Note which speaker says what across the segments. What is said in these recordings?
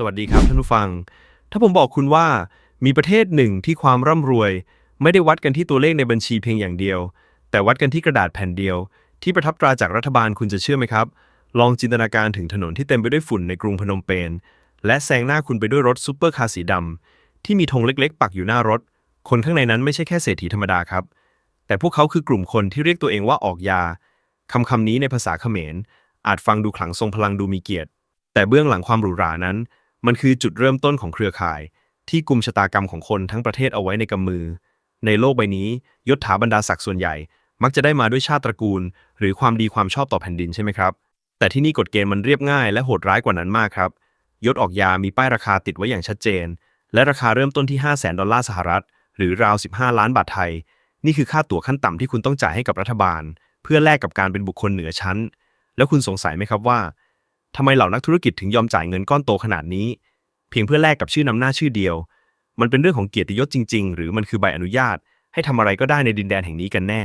Speaker 1: สวัสดีครับท่านผู้ฟัง ถ้าผมบอกคุณว่ามีประเทศหนึ่งที่ความร่ำรวย ไม่ได้วัดกันที่ตัวเลขในบัญชีเพียงอย่างเดียว แต่วัดกันที่กระดาษแผ่นเดียว ที่ประทับตราจากรัฐบาลคุณจะเชื่อไหมครับ ลองจินตนาการถึงถนนที่เต็มไปด้วยฝุ่นในกรุงพนมเปญและแซงหน้าคุณไปด้วยรถซูเปอร์คาร์สีดำที่มีธงเล็กๆ ปักอยู่หน้ารถ คนข้างในนั้นไม่ใช่แค่เศรษฐีธรรมดาครับ แต่พวกเขาคือกลุ่มคนที่เรียกตัวเองว่าออกยาคำคำนี้ในภาษาเขมร อาจฟังดูขลังทรงพลังดูมีเกียรติ แต่เบื้องหลังความหรูหรานั้น มันคือจุดเริ่มต้นของเครือข่าย ที่กลุ่มชะตากรรมของคนทั้งประเทศเอาไว้ในกำมือ ในโลกใบนี้ยศถาบรรดาศักดิ์ส่วนใหญ่ มักจะได้มาด้วยชาติตระกูล หรือความดีความชอบต่อแผ่นดินใช่ไหมครับ แต่ที่นี่กฎเกณฑ์มันเรียบง่ายและโหดร้ายกว่านั้นมากครับยศออกยามีป้ายราคาติดไว้อย่างชัดเจน และราคาเริ่มต้นที่ 5 0 0 0 0 0ดอลลาร์สหรัฐ หรือราว 15 ล้านบาทไทย นี่คือค่าตั๋วขั้นต่ำที่คุณต้องจ่ายให้กับรัฐบาล เพื่อแลกกับการเป็นบุคคลเหนือชั้น แล้วคุณสงสัยไหมครับว่า ทำไมเหล่านักธุรกิจถึงยอมจ่ายเงินก้อนโตขนาดนี้ เพียงเพื่อแลกกับชื่อนำหน้าชื่อเดียว มันเป็นเรื่องของเกียรติยศจริง ๆ หรือมันคือใบอนุญาต ให้ทำอะไรก็ได้ในดินแดนแห่งนี้กันแน่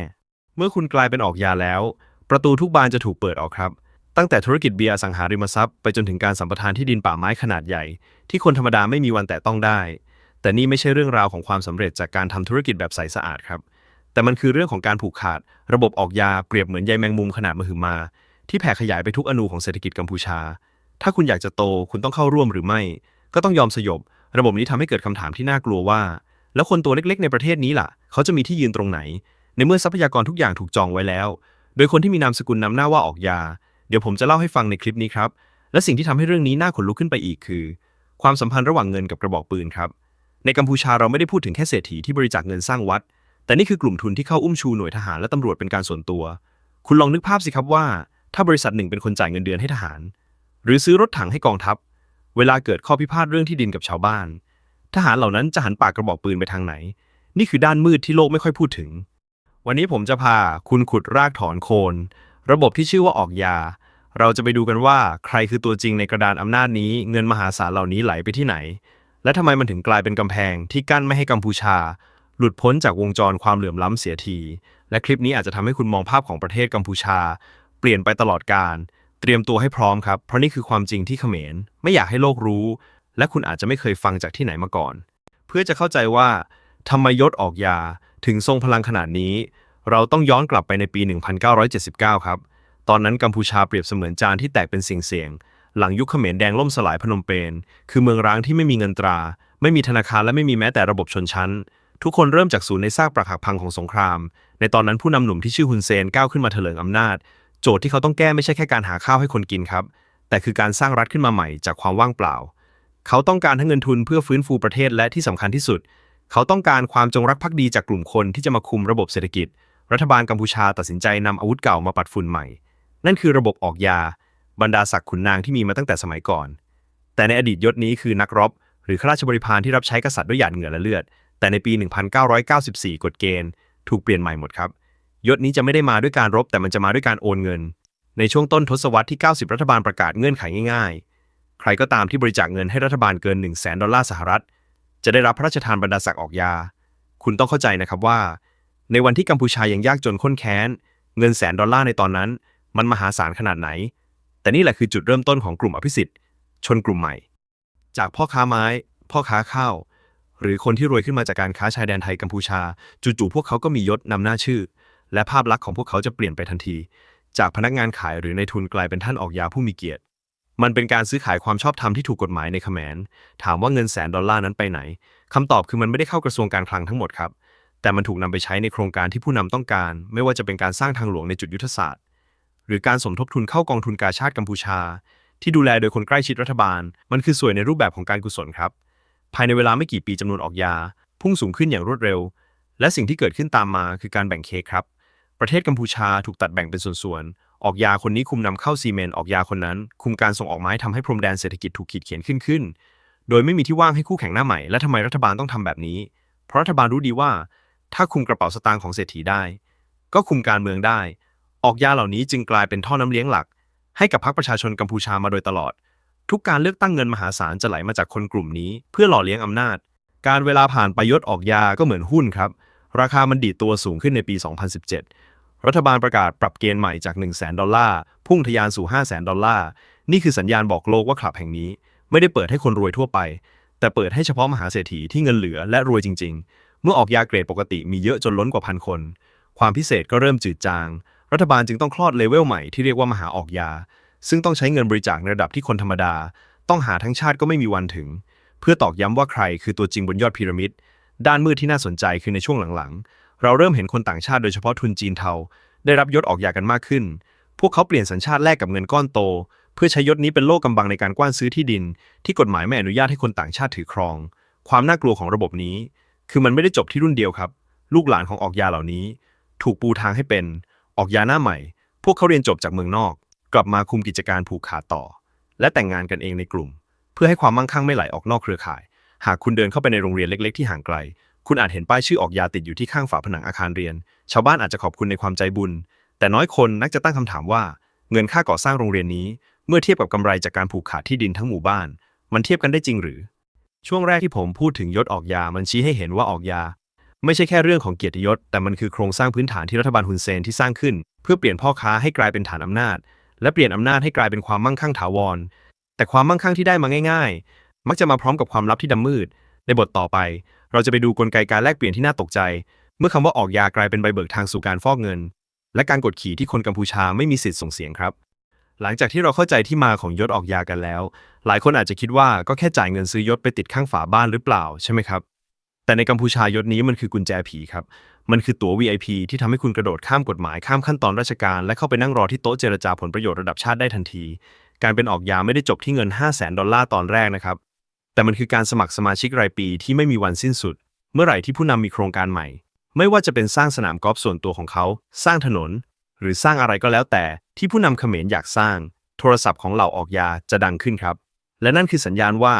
Speaker 1: เมื่อคุณกลายเป็นออกยาแล้ว ประตูทุกบานจะถูกเปิดออกครับ ตั้งแต่ธุรกิจเบียร์สังหาริมทรัพย์ไปจนถึงการสัมปทานที่ดินป่าไม้ขนาดใหญ่ ที่คนธรรมดาไม่มีวันแตะต้องได้ แต่นี่ไม่ใช่เรื่องราวของความสำเร็จจากการทำธุรกิจแบบใสสะอาดครับ แต่มันคือเรื่องของการผูกขาด ระบบออกยาเปรียบเหมือนใยแมงมุมขนาดมหึมา ที่แผ่ขยายไปทุกอนูของเศรษฐกิจกัมพูชา ถ้าคุณอยากจะโตคุณต้องเข้าร่วมหรือไม่ ก็ต้องยอมสยบ ระบบนี้ทำให้เกิดคำถามที่น่ากลัวว่า แล้วคนตัวเล็กๆ ในประเทศนี้ล่ะ เขาจะมีที่ยืนตรงไหน ในเมื่อทรัพยากรทุกอย่างถูกจองไว้แล้ว โดยคนที่มีนามสกุลนำหน้าว่าออกยา เดี๋ยวผมจะเล่าให้ฟังในคลิปนี้ครับ และสิ่งที่ทำให้เรื่องนี้น่าขนลุกขึ้นไปอีกคือ ความสัมพันธ์ระหว่างเงินกับกระบอกปืนครับ ในกัมพูชาเราไม่ได้พูดถึงแค่เศรษฐีที่บริจาคเงินสร้างวัด แต่นี่คือกลุ่มทุนที่เข้าอุ้มชูหน่วยทหารและตำรวจเป็นการส่วนตัว คุณลองนึกภาพสิครับว่า ถ้าบริษัทหนึ่งเป็นคนจ่ายเงินเดือนให้ทหาร หรือซื้อรถถังให้กองทัพ เวลาเกิดข้อพิพาทเรื่องที่ดินกับชาวบ้าน ทหารเหล่านั้นจะหันปากกระบอกปืนไปทางไหน นี่คือด้านมืดที่โลกไม่ค่อยพูดถึง วันนี้ผมจะพาคุณขุดรากถอนโคน ระบบที่ชื่อว่าออกยา เราจะไปดูกันว่าใครคือตัวจริงในกระดานอำนาจนี้ เงินมหาศาลเหล่านี้ไหลไปที่ไหน และทำไมมันถึงกลายเป็นกำแพงที่กั้นไม่ให้กัมพูชา หลุดพ้นจากวงจรความเหลื่อมล้ำเสียที และคลิปนี้อาจจะทำให้คุณมองภาพของประเทศกัมพูชา ปลี่ยนไปตลอดการ เตรียมตัวให้พร้อมครับ เพราะนี่คือความจริงที่เขมร ไม่อยากให้โลกรู้ และคุณอาจจะไม่เคยฟังจากที่ไหนมาก่อน เพื่อจะเข้าใจว่าทำไมยศออกยาถึงทรงพลังขนาดนี้ เราต้องย้อนกลับไปในปี 1979 ครับ ตอนนั้นกัมพูชาเปรียบเสมือนจานที่แตกเป็นสิ่งเสียงหลังยุคเขมรแดงล่มสลายพนมเปญคือเมืองร้างที่ไม่มีเงินตรา ไม่มีธนาคารและไม่มีแม้แต่ระบบชนชั้น ทุกคนเริ่มจากศูนย์ในซากปรักหักพังของสงคราม ในตอนนั้นผู้นำหนุ่มที่ชื่อฮุนเซนก้าวขึ้นมาเถลิงอำนาจ โจทย์ที่เขาต้องแก้ไม่ใช่แค่การหาข้าวให้คนกินครับ แต่คือการสร้างรัฐขึ้นมาใหม่จากความว่างเปล่า เขาต้องการทั้งเงินทุนเพื่อฟื้นฟูประเทศและที่สำคัญที่สุด เขาต้องการความจงรักภักดีจากกลุ่มคนที่จะมาคุมระบบเศรษฐกิจ รัฐบาลกัมพูชาตัดสินใจนำอาวุธเก่ามาปัดฝุ่นใหม่ นั่นคือระบบออกยา บรรดาศักดิ์ขุนนางที่มีมาตั้งแต่สมัยก่อน แต่ในอดีตยศนี้คือนักรบ หรือข้าราชบริพารที่รับใช้กษัตริย์ด้วยหยาดเหงื่อและเลือด แต่ในปี 1994 กฎเกณฑ์ ถูกเปลี่ยนใหม่หมดครับ ยศนี้จะไม่ได้มาด้วยการรบแต่มันจะมาด้วยการโอนเงิน ในช่วงต้นทศวรรษที่ 90 รัฐบาลประกาศเงื่อนไขง่าย ๆ ใครก็ตามที่บริจาคเงินให้รัฐบาลเกิน 1 0 0 0 0แดอลลาร์สหรัฐ จะได้รับพระราชทานบรรดาศักดิ์ออกยา คุณต้องเข้าใจนะครับว่า ในวันที่กัมพูชายังยากจนข้นแค้น เงินแสนดอลลาร์ในตอนนั้น มันมหาศาลขนาดไหน แต่นี่แหละคือจุดเริ่มต้นของกลุ่มอภิสิทธิ์ชนกลุ่มใหม่ จากพ่อค้าไม้ พ่อค้าข้าวหรือคนที่รวยขึ้นมาจากการค้าชายแดนไทยกัมพูชา จู่ๆพวกเขาก็มียศนำหน้าชื่อ และภาพลักษณ์ของพวกเขาจะเปลี่ยนไปทันที จากพนักงานขายหรือในทุนกลายเป็นท่านออกยาผู้มีเกียรติ มันเป็นการซื้อขายความชอบธรรมที่ถูกกฎหมายในเขมรถามว่าเงินแสนดอลลาร์นั้นไปไหนคำตอบคือมันไม่ได้เข้ากระทรวงการคลังทั้งหมดครับ แต่มันถูกนำไปใช้ในโครงการที่ผู้นำต้องการ ไม่ว่าจะเป็นการสร้างทางหลวงในจุดยุทธศาสตร์ หรือการสมทบทุนเข้ากองทุนกาชาติกัมพูชา ที่ดูแลโดยคนใกล้ชิดรัฐบาล มันคือส่วนในรูปแบบของการกุศลครับ ภายในเวลาไม่กี่ปีจำนวนออกยา พุ่งสูงขึ้นอย่างรวดเร็ว และสิ่งที่เกิดขึ้นตามมาคือการแบ่งเค้กครับ ประเทศกัมพูชาถูกตัดแบ่งเป็นส่วนๆ ออกยาคนนี้คุมนำเข้าซีเมนต์ออกยาคนนั้น คุมการส่งออกไม้ทำให้พรมแดนเศรษฐกิจถูกขีดเขียนขึ้นขึ้น โดยไม่มีที่ว่างให้คู่แข่งหน้าใหม่ และทำไมรัฐบาลต้องทำแบบนี้ เพราะรัฐบาลรู้ดีว่า ถ้าคุมกระเป๋าสตางค์ของเศรษฐีได้ ก็คุมการเมืองได้ ออกยาเหล่านี้จึงกลายเป็นท่อน้ำเลี้ยงหลัก ให้กับพรรคประชาชนกัมพูชามาโดยตลอด ทุกการเลือกตั้งเงินมหาศาลจะไหลมาจากคนกลุ่มนี้ เพื่อหล่อเลี้ยงอำนาจ การเวลาผ่านไปยศออกยาก็เหมือนหุ้นครับราคามันดีดตัวสูงขึ้นในปี 2017 รัฐบาลประกาศปรับเกณฑ์ใหม่จาก 1 0 0 0 0แดอลลาร์ พุ่งทะยานสู่ 5 0 0 0 0 ดอลลาร์ นี่คือสัญญาณบอกโลกว่าคลับแห่งนี้ ไม่ได้เปิดให้คนรวยทั่วไป แต่เปิดให้เฉพาะมหาเศรษฐีที่เงินเหลือและรวยจริง ๆ เมื่อออกยาเกรดปกติมีเยอะจนล้นกว่าพันคน ความพิเศษก็เริ่มจืดจาง รัฐบาลจึงต้องคลอดเลเวลใหม่ที่เรียกว่ามหาออกยา ซึ่งต้องใช้เงินบริจาคในระดับที่คนธรรมดา ต้องหาทั้งชาติก็ไม่มีวันถึง เพื่อตอกย้ำว่าใครคือตัวจริงบนยอดพีระมิด ด้านมืดที่น่าสนใจคือในช่วงหลังๆ เราเริ่มเห็นคนต่างชาติโดยเฉพาะทุนจีนเทา ได้รับยศออกยากันมากขึ้น พวกเขาเปลี่ยนสัญชาติแลกกับเงินก้อนโต เพื่อใช้ยศนี้เป็นโล่กำบังในการกว้านซื้อที่ดิน ที่กฎหมายไม่อนุญาตให้คนต่างชาติถือครอง ความน่ากลัวของระบบนี้ คือมันไม่ได้จบที่รุ่นเดียวครับ ลูกหลานของออกยาเหล่านี้ ถูกปูทางให้เป็น ออกยาหน้าใหม่ พวกเขาเรียนจบจากเมืองนอก กลับมาคุมกิจการผูกขาดต่อ และแต่งงานกันเองในกลุ่ม เพื่อให้ความมั่งคั่งไม่ไหลออกนอกเครือข่าย หากคุณเดินเข้าไปในโรงเรียนเล็ก ๆ ที่ห่างไกล คุณอาจเห็นป้ายชื่อออกยาติดอยู่ที่ข้างฝาผนังอาคารเรียน ชาวบ้านอาจจะขอบคุณในความใจบุญ แต่น้อยคนนักจะตั้งคำถามว่า เงินค่าก่อสร้างโรงเรียนนี้ เมื่อเทียบกับกำไรจากการผูกขาดที่ดินทั้งหมู่บ้าน มันเทียบกันได้จริงหรือ ช่วงแรกที่ผมพูดถึงยศออกยา มันชี้ให้เห็นว่าออกยา ไม่ใช่แค่เรื่องของเกียรติยศ แต่มันคือโครงสร้างพื้นฐานที่รัฐบาลฮุนเซนที่สร้างขึ้น เพื่อเปลี่ยนพ่อค้าให้กลายเป็นฐานอำนาจ และเปลี่ยนอำนาจให้กลายเป็นความมั่งคั่งถาวร แต่ความมั่งคั่งที่ได้มาง่าย ๆ มักจะมาพร้อมกับความลับที่ดำมืด ในบทต่อไป เราจะไปดูกลไกการแลกเปลี่ยนที่น่าตกใจ เมื่อคำว่าออกยากลายเป็นใบเบิกทางสู่การฟอกเงิน และการกดขี่ที่คนกัมพูชาไม่มีสิทธิ์ส่งเสียงครับ หลังจากที่เราเข้าใจที่มาของยศออกยากันแล้ว หลายคนอาจจะคิดว่าก็แค่จ่ายเงินซื้อยศไปติดข้างฝาบ้านหรือเปล่าใช่ไหมครับ แต่ในกัมพูชายศนี้มันคือกุญแจผีครับมันคือตั๋ว VIP ที่ทำให้คุณกระโดดข้ามกฎหมายข้ามขั้นตอนราชการ และเข้าไปนั่งรอที่โต๊ะเจรจาผลประโยชน์ระดับชาติได้ทันที การเป็นออกยาไม่ได้จบที่เงิน 5 0 0แสนดอลลาร์ตอนแรกนะครับ แต่มันคือการสมัครสมาชิกรายปีที่ไม่มีวันสิ้นสุด เมื่อไหร่ที่ผู้นำมีโครงการใหม่ ไม่ว่าจะเป็นสร้างสนามกอล์ฟส่วนตัวของเขา สร้างถนน หรือสร้างอะไรก็แล้วแต่ที่ผู้นำเขมรอยากสร้าง โทรศัพท์ของเหล่าออกยาจะดังขึ้นครับ และนั่นคือสัญญาณว่า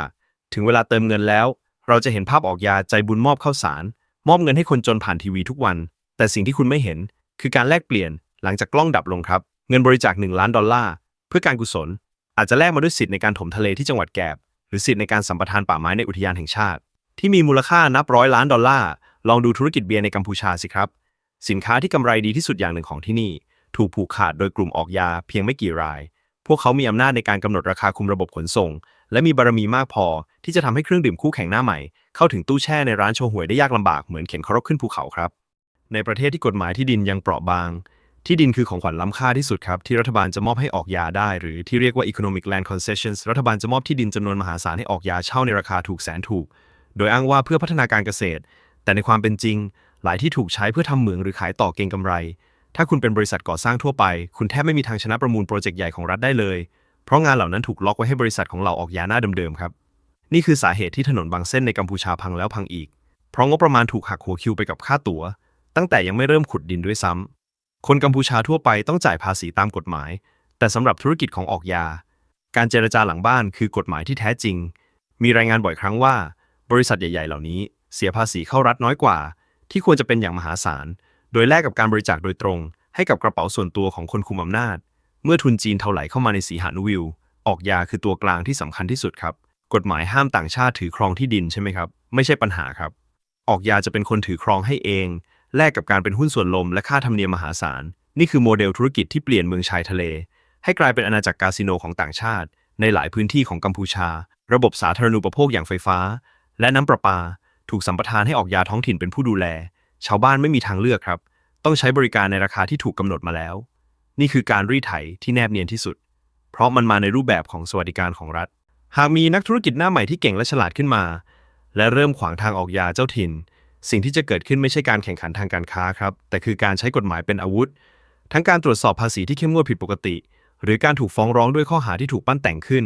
Speaker 1: ถึงเวลาเติมเงินแล้ว เราจะเห็นภาพออกยาใจบุญมอบข้าวสาร มอบเงินให้คนจนผ่านทีวีทุกวัน แต่สิ่งที่คุณไม่เห็น คือการแลกเปลี่ยน หลังจากกล้องดับลงครับ เงินบริจาค1ล้านดอลลาร์เพื่อการกุศล อาจจะแลกมาด้วยสิทธิ์ในการถมทะเลที่จังหวัดแกบ รือสิทธิ์ในการสัมปทานป่าไม้ในอุทยานแห่งชาติ ที่มีมูลค่านับร้อยล้านดอลลาร์ ลองดูธุรกิจเบียร์ในกัมพูชาสิครับ สินค้าที่กำไรดีที่สุดอย่างหนึ่งของที่นี่ ถูกผูกขาดโดยกลุ่มออกยาเพียงไม่กี่ราย พวกเขามีอำนาจในการกำหนดราคาคุมระบบขนส่ง และมีบารมีมากพอ ที่จะทำให้เครื่องดื่มคู่แข่งหน้าใหม่ เข้าถึงตู้แช่ในร้านโชห่วยได้ยากลำบากเหมือนเข็นเคารพขึ้นภูเขาครับ ในประเทศที่กฎหมายที่ดินยังเปราะบาง ที่ดินคือของขวัญล้ำค่าที่สุดครับ ที่รัฐบาลจะมอบให้ออกยาได้ หรือที่เรียกว่า economic land concessions รัฐบาลจะมอบที่ดินจำนวนมหาศาลให้ออกยาเช่าในราคาถูกแสนถูก โดยอ้างว่าเพื่อพัฒนาการเกษตร แต่ในความเป็นจริง หลายที่ถูกใช้เพื่อทำเหมืองหรือขายต่อเก็งกำไร ถ้าคุณเป็นบริษัทก่อสร้างทั่วไป คุณแทบไม่มีทางชนะประมูลโปรเจกต์ใหญ่ของรัฐได้เลย เพราะงานเหล่านั้นถูกล็อกไว้ให้บริษัทของเราออกยาหน้าเดิมๆครับ นี่คือสาเหตุที่ถนนบางเส้นในกัมพูชาพังแล้วพังอีก เพราะงบประมาณถูกหักหัวคิวไปกับค่าตั๋ว ตั้งแต่ยังไม่เริ่มขุดดินด้วยซ้ำ คนกัมพูชาทั่วไปต้องจ่ายภาษีตามกฎหมาย แต่สำหรับธุรกิจของออกยา การเจรจาหลังบ้านคือกฎหมายที่แท้จริง มีรายงานบ่อยครั้งว่า บริษัทใหญ่ ๆ เหล่านี้ เสียภาษีเข้ารัฐน้อยกว่า ที่ควรจะเป็นอย่างมหาศาล โดยแลกกับการบริจาคโดยตรง ให้กับกระเป๋าส่วนตัวของคนคุมอำนาจ เมื่อทุนจีนเท่าไหลเข้ามาในสีหานุวิว ออกยาคือตัวกลางที่สำคัญที่สุดครับ กฎหมายห้ามต่างชาติถือครองที่ดินใช่ไหมครับ ไม่ใช่ปัญหาครับ ออกยาจะเป็นคนถือครองให้เอง แลกกับการเป็นหุ้นส่วนลมและค่าธรรมเนียมมหาศาล นี่คือโมเดลธุรกิจที่เปลี่ยนเมืองชายทะเล ให้กลายเป็นอาณาจักรคาสิโนของต่างชาติ ในหลายพื้นที่ของกัมพูชา ระบบสาธารณูปโภคอย่างไฟฟ้า และน้ำประปา ถูกสัมปทานให้ออกยาท้องถิ่นเป็นผู้ดูแล ชาวบ้านไม่มีทางเลือกครับ ต้องใช้บริการในราคาที่ถูกกำหนดมาแล้ว นี่คือการรีไถที่แนบเนียนที่สุด เพราะมันมาในรูปแบบของสวัสดิการของรัฐ หากมีนักธุรกิจหน้าใหม่ที่เก่งและฉลาดขึ้นมา และเริ่มขวางทางออกยาเจ้าถิ่น สิ่งที่จะเกิดขึ้นไม่ใช่การแข่งขันทางการค้าครับ แต่คือการใช้กฎหมายเป็นอาวุธ ทั้งการตรวจสอบภาษีที่เข้มงวดผิดปกติ หรือการถูกฟ้องร้องด้วยข้อหาที่ถูกปั้นแต่งขึ้น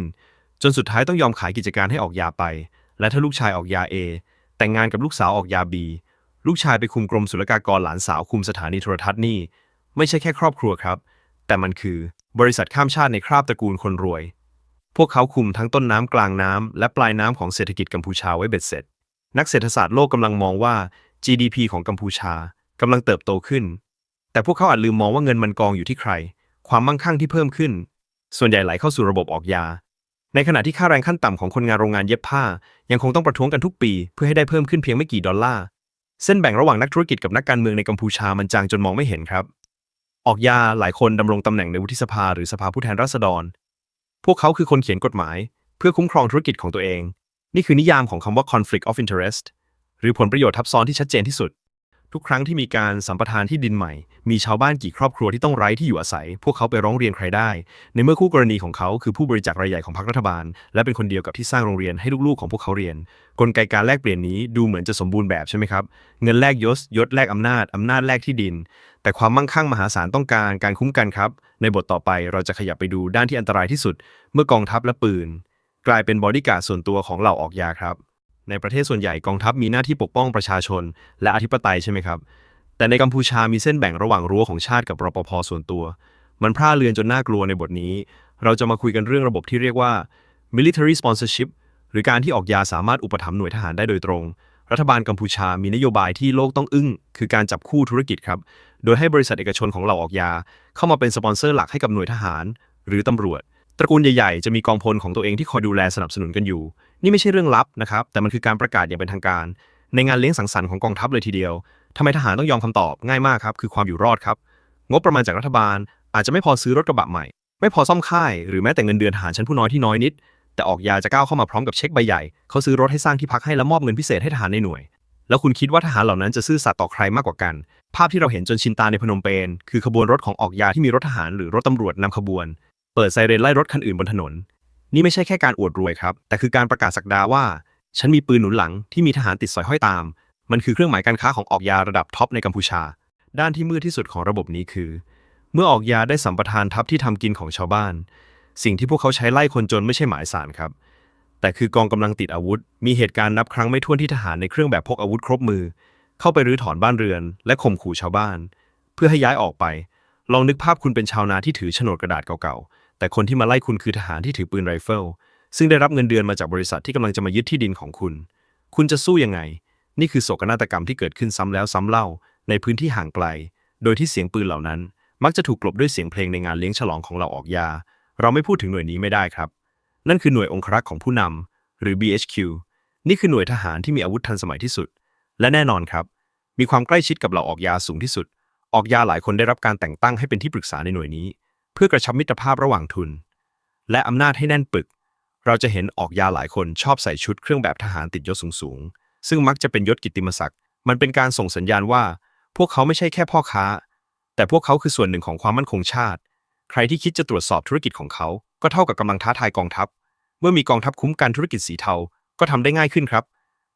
Speaker 1: จนสุดท้ายต้องยอมขายกิจการให้ออกยาไป และถ้าลูกชายออกยา A แต่งงานกับลูกสาวออกยา B ลูกชายไปคุมกรมศุลกากรหลานสาวคุมสถานีโทรทัศน์นี่ไม่ใช่แค่ครอบครัวครับ แต่มันคือบริษัทข้ามชาติในคราบตระกูลคนรวย พวกเขาคุมทั้งต้นน้ำกลางน้ำและปลายน้ำของเศรษฐกิจกัมพูชาไว้เบ็ดเสร็จ นักเศรษฐศาสตร์โลกกำลังมองว่า GDP ของกัมพูชากำลังเติบโตขึ้น แต่พวกเขาอาจลืมมองว่าเงินมันกองอยู่ที่ใคร ความมั่งคั่งที่เพิ่มขึ้น ส่วนใหญ่ไหลเข้าสู่ระบบออกยา ในขณะที่ค่าแรงขั้นต่ำของคนงานโรงงานเย็บผ้า ยังคงต้องประท้วงกันทุกปีเพื่อให้ได้เพิ่มขึ้นเพียงไม่กี่ดอลลาร์ เส้นแบ่งระหว่างนักธุรกิจกับนักการเมืองในกัมพูชามันจางจนมองไม่เห็นครับ ออกยาหลายคนดำรงตำแหน่งในวุฒิสภาหรือสภาผู้แทนราษฎร พวกเขาคือคนเขียนกฎหมาย เพื่อคุ้มครองธุรกิจของตัวเอง นี่คือนิยามของคำว่า conflict of interest หรือผลประโยชน์ทับซ้อนที่ชัดเจนที่สุด ทุกครั้งที่มีการสัมปทานที่ดินใหม่ มีชาวบ้านกี่ครอบครัวที่ต้องไร้ที่อยู่อาศัย พวกเขาไปร้องเรียนใครได้ ในเมื่อคู่กรณีของเขาคือผู้บริจาครายใหญ่ของพรรครัฐบาล และเป็นคนเดียวกับที่สร้างโรงเรียนให้ลูกๆของพวกเขาเรียน กลไกการแลกเปลี่ยนนี้ดูเหมือนจะสมบูรณ์แบบใช่ไหมครับ เงินแลกยศ ยศแลกอำนาจ อำนาจแลกที่ดิน แต่ความมั่งคั่งมหาศาลต้องการการคุ้มกันครับ ในบทต่อไปเราจะขยับไปดูด้านที่อันตรายที่สุด เมื่อกองทัพและปืน กลายเป็นบอดี้การ์ดส่วนตัวของเหล่าออกยาครับ ในประเทศส่วนใหญ่กองทัพมีหน้าที่ปกป้องประชาชน และอธิปไตยใช่ไหมครับ แต่ในกัมพูชามีเส้นแบ่งระหว่างรั้วของชาติกับรปภส่วนตัว มันพร่าเรือนจนน่ากลัวในบทนี้ เราจะมาคุยกันเรื่องระบบที่เรียกว่า military sponsorship หรือการที่ออกยาสามารถอุปถัมภ์หน่วยทหารได้โดยตรง รัฐบาลกัมพูชามีนโยบายที่โลกต้องอึ้ง คือการจับคู่ธุรกิจครับ โดยให้บริษัทเอกชนของเหล่าออกยา เข้ามาเป็นสปอนเซอร์หลักให้กับหน่วยทหาร หรือตำรวจ ตระกูลใหญ่ๆ จะมีกองพลของตัวเองที่คอยดูแลสนับสนุนกันอยู่ นี่ไม่ใช่เรื่องลับนะครับ แต่มันคือการประกาศอย่างเป็นทางการ ในงานเลี้ยงสังสรรค์ของกองทัพเลยทีเดียวทำไมทหารต้องยอมคำตอบง่ายมากครับ คือความอยู่รอดครับ งบประมาณจากรัฐบาล อาจจะไม่พอซื้อรถกระบะใหม่ ไม่พอซ่อมค่าย หรือแม้แต่เงินเดือนทหารชั้นผู้น้อยที่น้อยนิด แต่ออกยาจะก้าวเข้ามาพร้อมกับเช็คใบใหญ่ เขาซื้อรถให้สร้างที่พักให้และมอบเงินพิเศษให้ทหารในหน่วย แล้วคุณคิดว่าทหารเหล่านั้นจะซื่อสัตย์ต่อใครมากกว่ากัน ภาพที่เราเห็นจนชินตาในพนมเปญคือขบวนรถของออกยาที่มีรถทหารหรือรถตำรวจนำขบวน เปิดไซเรนไล่รถคันอื่นบนถนน นี่ไม่ใช่แค่การอวดรวยครับ แต่คือการประกาศสักดาว่า ฉันมีปืนหนุนหลังที่มีทหารติดสอยห้อยตาม มันคือเครื่องหมายการค้าของออกยาระดับท็อปในกัมพูชา ด้านที่มืดที่สุดของระบบนี้คือ เมื่อออกยาได้สัมปทานทัพที่ทำกินของชาวบ้าน สิ่งที่พวกเขาใช้ไล่คนจนไม่ใช่หมายสารครับ แต่คือกองกำลังติดอาวุธ มีเหตุการณ์นับครั้งไม่ถ้วนที่ทหารในเครื่องแบบพกอาวุธครบมือ เข้าไปรื้อถอนบ้านเรือน และข่มขู่ชาวบ้าน เพื่อให้ย้ายออกไป ลองนึกภาพคุณเป็นชาวนาที่ถือโฉนดกระดาษเก่าๆ แต่คนที่มาไล่คุณคือทหารที่ถือปืนไรเฟิลซึ่งได้รับเงินเดือนมาจากบริษัทที่กำลังจะมายึดที่ดินของคุณ คุณจะสู้ยังไง นี่คือโศกนาฏกรรมที่เกิดขึ้นซ้ำแล้วซ้ำเล่า ในพื้นที่ห่างไกล โดยที่เสียงปืนเหล่านั้น มักจะถูกกลบด้วยเสียงเพลงในงานเลี้ยงฉลองของเราออกยา เราไม่พูดถึงหน่วยนี้ไม่ได้ครับ นั่นคือหน่วยองครักษ์ของผู้นำหรือ BHQ นี่คือหน่วยทหารที่มีอาวุธทันสมัยที่สุด และแน่นอนครับ มีความใกล้ชิดกับเหล่าออกยาสูงที่สุด ออกยาหลายคนได้รับการแต่งตั้งให้เป็นที่ปรึกษาในหน่วยนี้ พื่อกระชับมิตรภาพระหว่างทุน และอำนาจให้แน่นปึก เราจะเห็นออกยาหลายคนชอบใส่ชุดเครื่องแบบทหารติดยศสูงๆ ซึ่งมักจะเป็นยศกิตติมศักดิ์มันเป็นการส่งสัญญาณว่า พวกเขาไม่ใช่แค่พ่อค้า แต่พวกเขาคือส่วนหนึ่งของความมั่นคงชาติ ใครที่คิดจะตรวจสอบธุรกิจของเขา ก็เท่ากับกำลังท้าทายกองทัพ เมื่อมีกองทัพคุ้มกันธุรกิจสีเทา ก็ทำได้ง่ายขึ้นครับ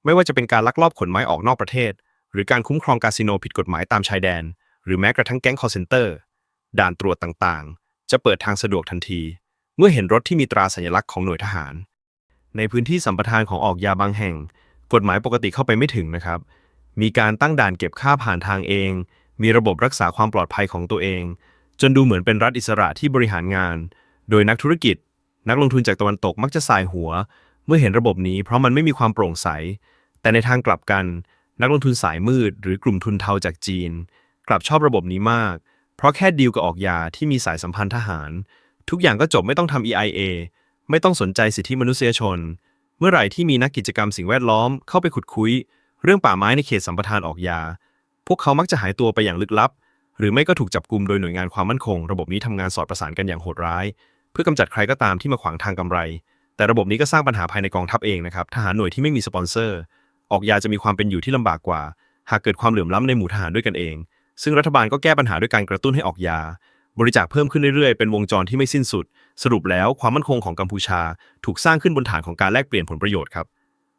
Speaker 1: ไม่ว่าจะเป็นการลักลอบขนไม้ออกนอกประเทศ หรือการคุ้มครองคาสิโนผิดกฎหมายตามชายแดน หรือแม้กระทั่งแก๊งคอร์เซนเตอร์ ด่านตรวจต่างๆ จะเปิดทางสะดวกทันที เมื่อเห็นรถที่มีตราสัญลักษณ์ของหน่วยทหาร ในพื้นที่สัมปทานของออกยาบางแห่ง กฎหมายปกติเข้าไปไม่ถึงนะครับ มีการตั้งด่านเก็บค่าผ่านทางเอง มีระบบรักษาความปลอดภัยของตัวเอง จนดูเหมือนเป็นรัฐอิสระที่บริหารงาน โดยนักธุรกิจ นักลงทุนจากตะวันตกมักจะสายหัว เมื่อเห็นระบบนี้เพราะมันไม่มีความโปร่งใส แต่ในทางกลับกัน นักลงทุนสายมืด หรือกลุ่มทุนเทาจากจีน กลับชอบระบบนี้มาก เพราะแค่ดีลกับออกยาที่มีสายสัมพันธ์ทหาร ทุกอย่างก็จบไม่ต้องทำ EIA ไม่ต้องสนใจสิทธิมนุษยชน เมื่อไหร่ที่มีนักกิจกรรมสิ่งแวดล้อมเข้าไปขุดคุย เรื่องป่าไม้ในเขตสัมปทานออกยา พวกเขามักจะหายตัวไปอย่างลึกลับ หรือไม่ก็ถูกจับกลุมโดยหน่วยงานความมั่นคง ระบบนี้ทำงานสอดประสานกันอย่างโหดร้าย เพื่อกำจัดใครก็ตามที่มาขวางทางกำไร แต่ระบบนี้ก็สร้างปัญหาภายในกองทัพเองนะครับทหารหน่วยที่ไม่มีสปอนเซอร์ ออกยาจะมีความเป็นอยู่ที่ลำบากกว่า หากเกิดความเหลื่อมล้ำในหมู่ทหารด้วยกันเอง ซึ่งรัฐบาลก็แก้ปัญหาด้วยการกระตุ้นให้ออกยา บริจาคเพิ่มขึ้นเรื่อยๆ เป็นวงจรที่ไม่สิ้นสุด สรุปแล้วความมั่นคงของกัมพูชา ถูกสร้างขึ้นบนฐานของการแลกเปลี่ยนผลประโยชน์ครับ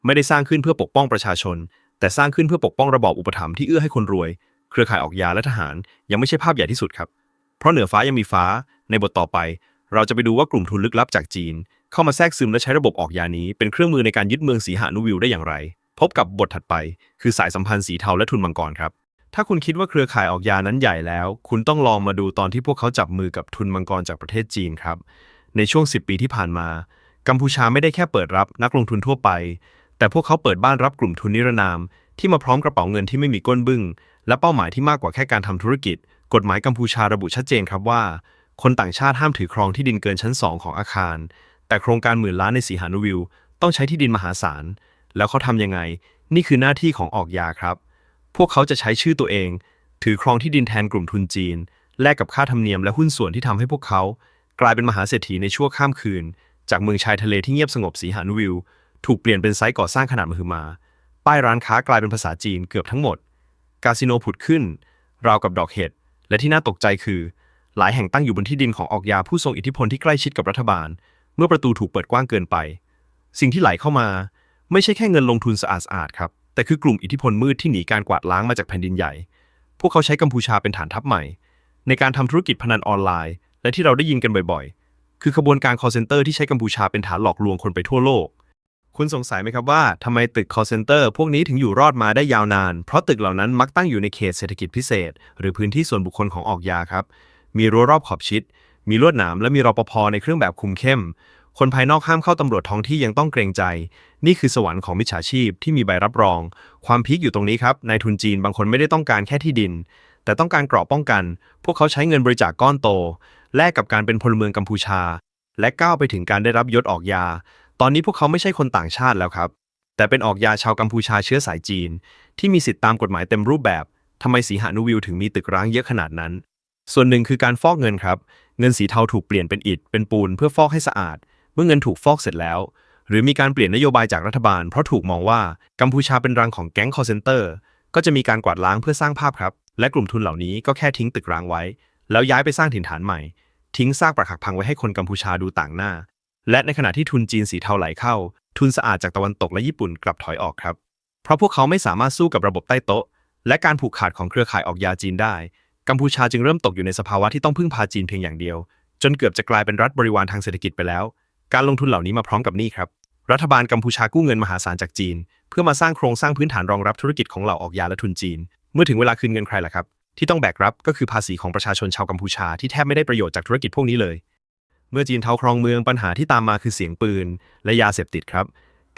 Speaker 1: ไม่ได้สร้างขึ้นเพื่อปกป้องประชาชน แต่สร้างขึ้นเพื่อปกป้องระบอบอุปถัมภ์ที่เอื้อให้คนรวย เครือข่ายออกยาและทหาร ยังไม่ใช่ภาพใหญ่ที่สุดครับ เพราะเหนือฟ้ายังมีฟ้า ในบทต่อไป เราจะไปดูว่ากลุ่มทุนลึกลับจากจีน เข้ามาแทรกซึมและใช้ระบบออกยานี้ เป็นเครื่องมือในการยึดเมืองสีหานุวิวได้อย่างไร พบกับบทถัดไป คือสายสัมพันธ์สีเทาและทุนมังกรครับ ถ้าคุณคิดว่าเครือข่ายออกยานั้นใหญ่แล้ว คุณต้องลองมาดูตอนที่พวกเขาจับมือกับทุนมังกรจากประเทศจีนครับ ในช่วง 10 ปีที่ผ่านมา กัมพูชาไม่ได้แค่เปิดรับนักลงทุนทั่วไป แต่พวกเขาเปิดบ้านรับกลุ่มทุนนิรนาม ที่มาพร้อมกระเป๋าเงินที่ไม่มีก้นบึ้ง และเป้าหมายที่มากกว่าแค่การทำธุรกิจ กฎหมายกัมพูชาระบุชัดเจนครับว่า คนต่างชาติห้ามถือครองที่ดินเกินชั้น 2 ของอาคาร แต่โครงการหมื่นล้านในสีหานุวิว ต้องใช้ที่ดินมหาศาล แล้วเขาทำยังไง นี่คือหน้าที่ของออกยาครับ พวกเขาจะใช้ชื่อตัวเอง ถือครองที่ดินแทนกลุ่มทุนจีน แลกกับค่าธรรมเนียมและหุ้นส่วนที่ทำให้พวกเขา กลายเป็นมหาเศรษฐีในชั่วข้ามคืน จากเมืองชายทะเลที่เงียบสงบสีหานวิว ถูกเปลี่ยนเป็นไซต์ก่อสร้างขนาดมหึมา ป้ายร้านค้ากลายเป็นภาษาจีนเกือบทั้งหมด คาสิโนผุดขึ้น ราวกับดอกเห็ด และที่น่าตกใจคือ หลายแห่งตั้งอยู่บนที่ดินของออกยาผู้ทรงอิทธิพลที่ใกล้ชิดกับรัฐบาล เมื่อประตูถูกเปิดกว้างเกินไป สิ่งที่ไหลเข้ามา ไม่ใช่แค่เงินลงทุนสะอาดๆครับ แต่คือกลุ่มอิทธิพลมืดที่หนีการกวาดล้างมาจากแผ่นดินใหญ่ พวกเขาใช้กัมพูชาเป็นฐานทัพใหม่ ในการทำธุรกิจพนันออนไลน์ และที่เราได้ยินกันบ่อยๆ คือขบวนการ call center ที่ใช้กัมพูชาเป็นฐานหลอกลวงคนไปทั่วโลก คุณสงสัยไหมครับว่าทำไมตึก call center พวกนี้ถึงอยู่รอดมาได้ยาวนาน เพราะตึกเหล่านั้นมักตั้งอยู่ในเขตเศรษฐกิจพิเศษ หรือพื้นที่ส่วนบุคคลของออกยาครับ มีรั้วรอบขอบชิด มีลวดหนามและมีรปภในเครื่องแบบคุมเข้ม คนภายนอกห้ามเข้าตำรวจท้องที่ยังต้องเกรงใจ นี่คือสวรรค์ของมิจฉาชีพที่มีใบรับรอง ความพีคอยู่ตรงนี้ครับนายทุนจีนบางคนไม่ได้ต้องการแค่ที่ดิน แต่ต้องการเกราะป้องกัน พวกเขาใช้เงินบริจาคก้อนโต แลกกับการเป็นพลเมืองกัมพูชา และก้าวไปถึงการได้รับยศออกยา ตอนนี้พวกเขาไม่ใช่คนต่างชาติแล้วครับ แต่เป็นออกยาชาวกัมพูชาเชื้อสายจีน ที่มีสิทธิตามกฎหมายเต็มรูปแบบทำไมสีหานุวิวถึงมีตึกร้างเยอะขนาดนั้น ส่วนหนึ่งคือการฟอกเงินครับ เงินสีเทาถูกเปลี่ยนเป็นอิฐ เป็นปูนเพื่อฟอกให้สะอาด เมื่อเงินถูกฟอกเสร็จแล้ว หรือมีการเปลี่ยนนโยบายจากรัฐบาล เพราะถูกมองว่ากัมพูชาเป็นรังของแก๊งคอร์เซนเตอร์ก็จะมีการกวาดล้างเพื่อสร้างภาพครับ และกลุ่มทุนเหล่านี้ก็แค่ทิ้งตึกร้างไว้ แล้วย้ายไปสร้างถิ่นฐานใหม่ ทิ้งซากปรักหักพังไว้ให้คนกัมพูชาดูต่างหน้า และในขณะที่ทุนจีนสีเทาไหลเข้า ทุนสะอาดจากตะวันตกและญี่ปุ่นกลับถอยออกครับ เพราะพวกเขาไม่สามารถสู้กับระบบใต้โต๊ะ และการผูกขาดของเครือข่ายออกยาจีนได้ กัมพูชาจึงเริ่มตกอยู่ในสภาวะที่ต้องพึ่งพาจีนเพียงอย่างเดียว จนเกือบจะกลายเป็นรัฐบริวารทางเศรษฐกิจไปแล้ว การลงทุนเหล่านี้มาพร้อมกับนี้ครับ รัฐบาลกัมพูชากู้เงินมหาศาลจากจีน เพื่อมาสร้างโครงสร้างพื้นฐานรองรับธุรกิจของเหล่าออกยาและทุนจีน เมื่อถึงเวลาคืนเงินใครล่ะครับ ที่ต้องแบกรับก็คือภาษีของประชาชนชาวกัมพูชาที่แทบไม่ได้ประโยชน์จากธุรกิจพวกนี้เลย เมื่อจีนเทาครองเมืองปัญหาที่ตามมาคือเสียงปืน และยาเสพติดครับ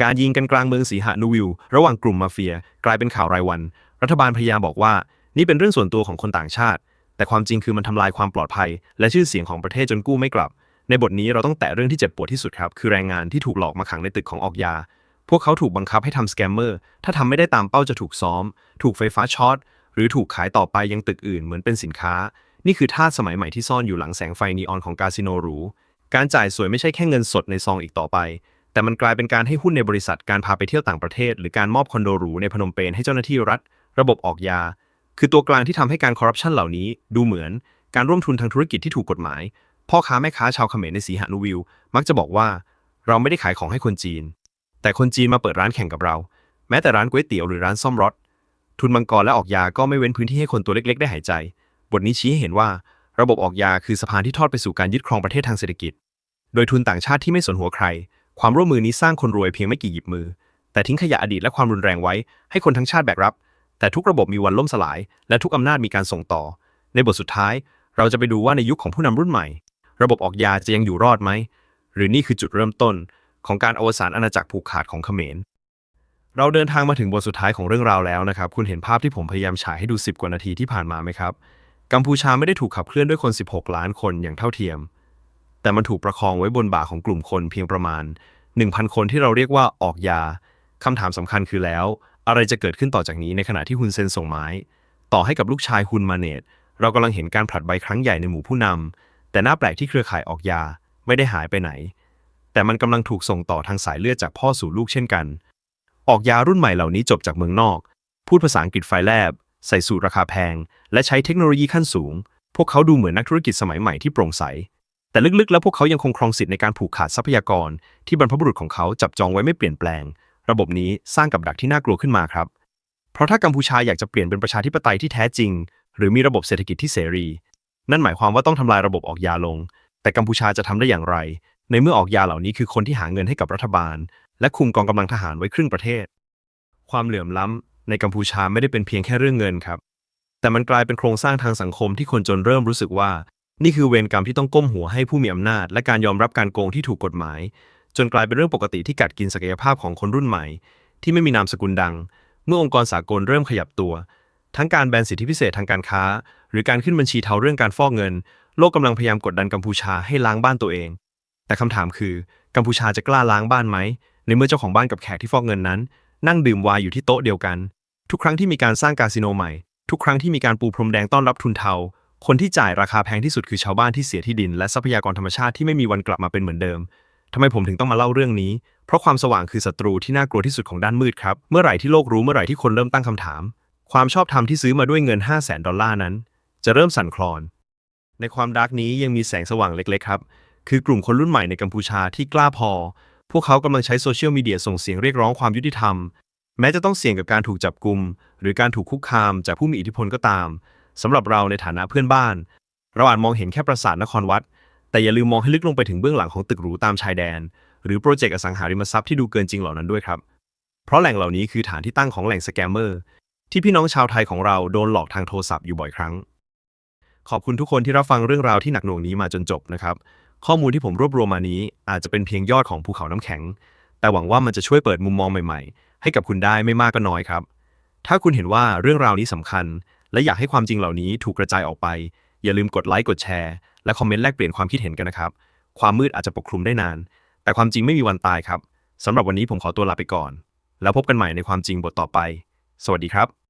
Speaker 1: การยิงกันกลางเมืองสีหานูวิวระหว่างกลุ่มมาเฟีย กลายเป็นข่าวรายวัน รัฐบาลพยายามบอกว่า นี่เป็นเรื่องส่วนตัวของคนต่างชาติ แต่ความจริงคือมันทำลายความปลอดภัย และชื่อเสียงของประเทศจนกู้ไม่กลับ ในบทนี้เราต้องแตะเรื่องที่เจ็บปวดที่สุดครับ คือแรงงานที่ถูกหลอกมาขังในตึกของออกยา พวกเขาถูกบังคับให้ทำสแกมเมอร์ ถ้าทำไม่ได้ตามเป้าจะถูกซ้อม ถูกไฟฟ้าช็อต หรือถูกขายต่อไปยังตึกอื่นเหมือนเป็นสินค้า นี่คือท่าสมัยใหม่ที่ซ่อนอยู่หลังแสงไฟนีออนของคาสิโนหรู การจ่ายสวยไม่ใช่แค่เงินสดในซองอีกต่อไป แต่มันกลายเป็นการให้หุ้นในบริษัท การพาไปเที่ยวต่างประเทศ หรือการมอบคอนโดหรูในพนมเปญให้เจ้าหน้าที่รัฐ ระบบออกยา คือตัวกลางที่ทำให้การคอร์รัปชันเหล่านี้ ดูเหมือนการร่วมทุนทางธุรกิจที่ถูกกฎหมาย พ่อค้าแม่ค้าชาวเขมรในสีหานุวิว มักจะบอกว่า เราไม่ได้ขายของให้คนจีน แต่คนจีนมาเปิดร้านแข่งกับเรา แม้แต่ร้านก๋วยเตี๋ยวหรือร้านซ่อมรถ ทุนมังกรและออกยาก็ไม่เว้นพื้นที่ให้คนตัวเล็ก ๆ ได้หายใจ บทนี้ชี้ให้เห็นว่า ระบบออกยาคือสะพานที่ทอดไปสู่การยึดครองประเทศทางเศรษฐกิจ โดยทุนต่างชาติที่ไม่สนหัวใคร ความร่วมมือนี้สร้างคนรวยเพียงไม่กี่หยิบมือ แต่ทิ้งขยะอดีตและความรุนแรงไว้ ให้คนทั้งชาติแบกรับ แต่ทุกระบบมีวันล่มสลาย และทุกอำนาจมีการส่งต่อ ในบทสุดท้าย เราจะไปดูว่าในยุคของผู้นำรุ่นใหม่ ระบบออกยาจะยังอยู่รอดไหม หรือนี่คือจุดเริ่มต้นของการอวสานอาณาจักรผูกขาดของเขมร เราเดินทางมาถึงบทสุดท้ายของเรื่องราวแล้วนะครับ คุณเห็นภาพที่ผมพยายามฉายให้ดู 10 กว่านาทีที่ผ่านมาไหมครับ กัมพูชาไม่ได้ถูกขับเคลื่อนด้วยคน 16 ล้านคนอย่างเท่าเทียม แต่มันถูกประคองไว้บนบ่าของกลุ่มคนเพียงประมาณ 1,000 คนที่เราเรียกว่าออกยาคำถามสำคัญคือแล้ว อะไรจะเกิดขึ้นต่อจากนี้ในขณะที่ฮุนเซนส่งไม้ ต่อให้กับลูกชายฮุนมาเนตเรากำลังเห็นการผลัดใบครั้งใหญ่ในหมู่ผู้นำ แต่น่าแปลกที่เครือข่ายออกยาไม่ได้หายไปไหน แต่มันกำลังถูกส่งต่อทางสายเลือดจากพ่อสู่ลูกเช่นกัน ออกยารุ่นใหม่เหล่านี้จบจากเมืองนอก พูดภาษาอังกฤษไฟแลบ ใส่สูตรราคาแพง และใช้เทคโนโลยีขั้นสูง พวกเขาดูเหมือนนักธุรกิจสมัยใหม่ที่โปร่งใส แต่ลึกๆ แล้วพวกเขายังคงครองสิทธิ์ในการผูกขาดทรัพยากร ที่บรรพบุรุษของเขาจับจองไว้ไม่เปลี่ยนแปลง ระบบนี้สร้างกับดักที่น่ากลัวขึ้นมาครับ เพราะถ้ากัมพูชาอยากจะเปลี่ยนเป็นประชาธิปไตยที่แท้จริง หรือมีระบบเศรษฐกิจที่เสรี นั่นหมายความว่าต้องทำลายระบบออกยาลง แต่กัมพูชาจะทำได้อย่างไร ในเมื่อออกยาเหล่านี้คือคนที่หาเงินให้กับรัฐบาล และคุมกองกำลังทหารไว้ครึ่งประเทศ ความเหลื่อมล้ำในกัมพูชาไม่ได้เป็นเพียงแค่เรื่องเงินครับ แต่มันกลายเป็นโครงสร้างทางสังคมที่คนจนเริ่มรู้สึกว่า นี่คือเวรกรรมที่ต้องก้มหัวให้ผู้มีอำนาจ และการยอมรับการโกงที่ถูกกฎหมาย จนกลายเป็นเรื่องปกติที่กัดกินศักยภาพของคนรุ่นใหม่ ที่ไม่มีนามสกุลดัง เมื่อองค์กรสากลเริ่มขยับตัว ทั้งการแบนสิทธิพิเศษทางการค้า หรือการขึ้นบัญชีเทาเรื่องการฟอกเงิน โลกกำลังพยายามกดดันกัมพูชาให้ล้างบ้านตัวเอง แต่คำถามคือกัมพูชาจะกล้าล้างบ้านไหมในเมื่อเจ้าของบ้านกับแขกที่ฟอกเงินนั้น นั่งดื่มวน์อยู่ที่โต๊ะเดียวกัน ทุกครั้งที่มีการสร้างคาสิโนใหม่ ทุกครั้งที่มีการปูพรมแดงต้อนรับทุนเทา คนที่จ่ายราคาแพงที่สุดคือชาวบ้านที่เสียที่ดิน และทรัพยากรธรรมชาติที่ไม่มีวันกลับมาเป็นเหมือนเดิมทำไมผมถึงต้องมาเล่าเรื่องนี้ เพราะความสว่างคือศัตรูที่น่ากลัวที่สุดของด้านมืดครับ เมื่อไหร่ที่โลกรู้เมื่อไหร่ที่คนเริ่มตั้งคำถาม ความชอบธรรมที่ซื้อมาด้วยเงิน 5 0 0แสนดอลลาร์นั้น จะเริ่มสั่นคลอน ในความดาร์กนี้ยังมีแสงสว่างเล็กๆครับ คือกลุ่มคนรุ่นใหม่ในกัมพูชาที่กล้าพอ พวกเขากำลังใช้โซเชียลมีเดียส่งเสียงเรียกร้องความยุติธรรม แม้จะต้องเสี่ยงกับการถูกจับกลุม หรือการถูกคุกคามจากผู้มีอิทธิพลก็ตามสำหรับเราในฐานะเพื่อนบ้าน เราอาจมองเห็นแค่ปราสาทนครวัด แต่อย่าลืมมองให้ลึกลงไปถึงเบื้องหลังของตึกหรูตามชายแดน หรือโปรเจกต์อสังหาริมทรัพย์ที่ดูเกินจริงเหล่านั้นด้วยครับ เพราะแหล่งเหล่านี้คือฐานที่ตั้งของแหล่งสแกมเมอร์ที่พี่น้องชาวไทยของเราโดนหลอกทางโทรศัพท์อยู่บ่อยครั้ง ขอบคุณทุกคนที่รับฟังเรื่องราวที่หนักหน่วงนี้มาจนจบนะครับ ข้อมูลที่ผมรวบรวมมานี้ อาจจะเป็นเพียงยอดของภูเขาน้ำแข็ง แต่หวังว่ามันจะช่วยเปิดมุมมองใหม่ๆ ให้กับคุณได้ไม่มากก็น้อยครับ ถ้าคุณเห็นว่าเรื่องราวนี้สำคัญ และอยากให้ความจริงเหล่านี้ถูกกระจายออกไป อย่าลืมกดไลค์กดแชร์และคอมเมนต์แลกเปลี่ยนความคิดเห็นกันนะครับ ความมืดอาจจะปกคลุมได้นาน แต่ความจริงไม่มีวันตายครับสำหรับวันนี้ผมขอตัวลาไปก่อน แล้วพบกันใหม่ในความจริงบทต่อไป สวัสดีครับ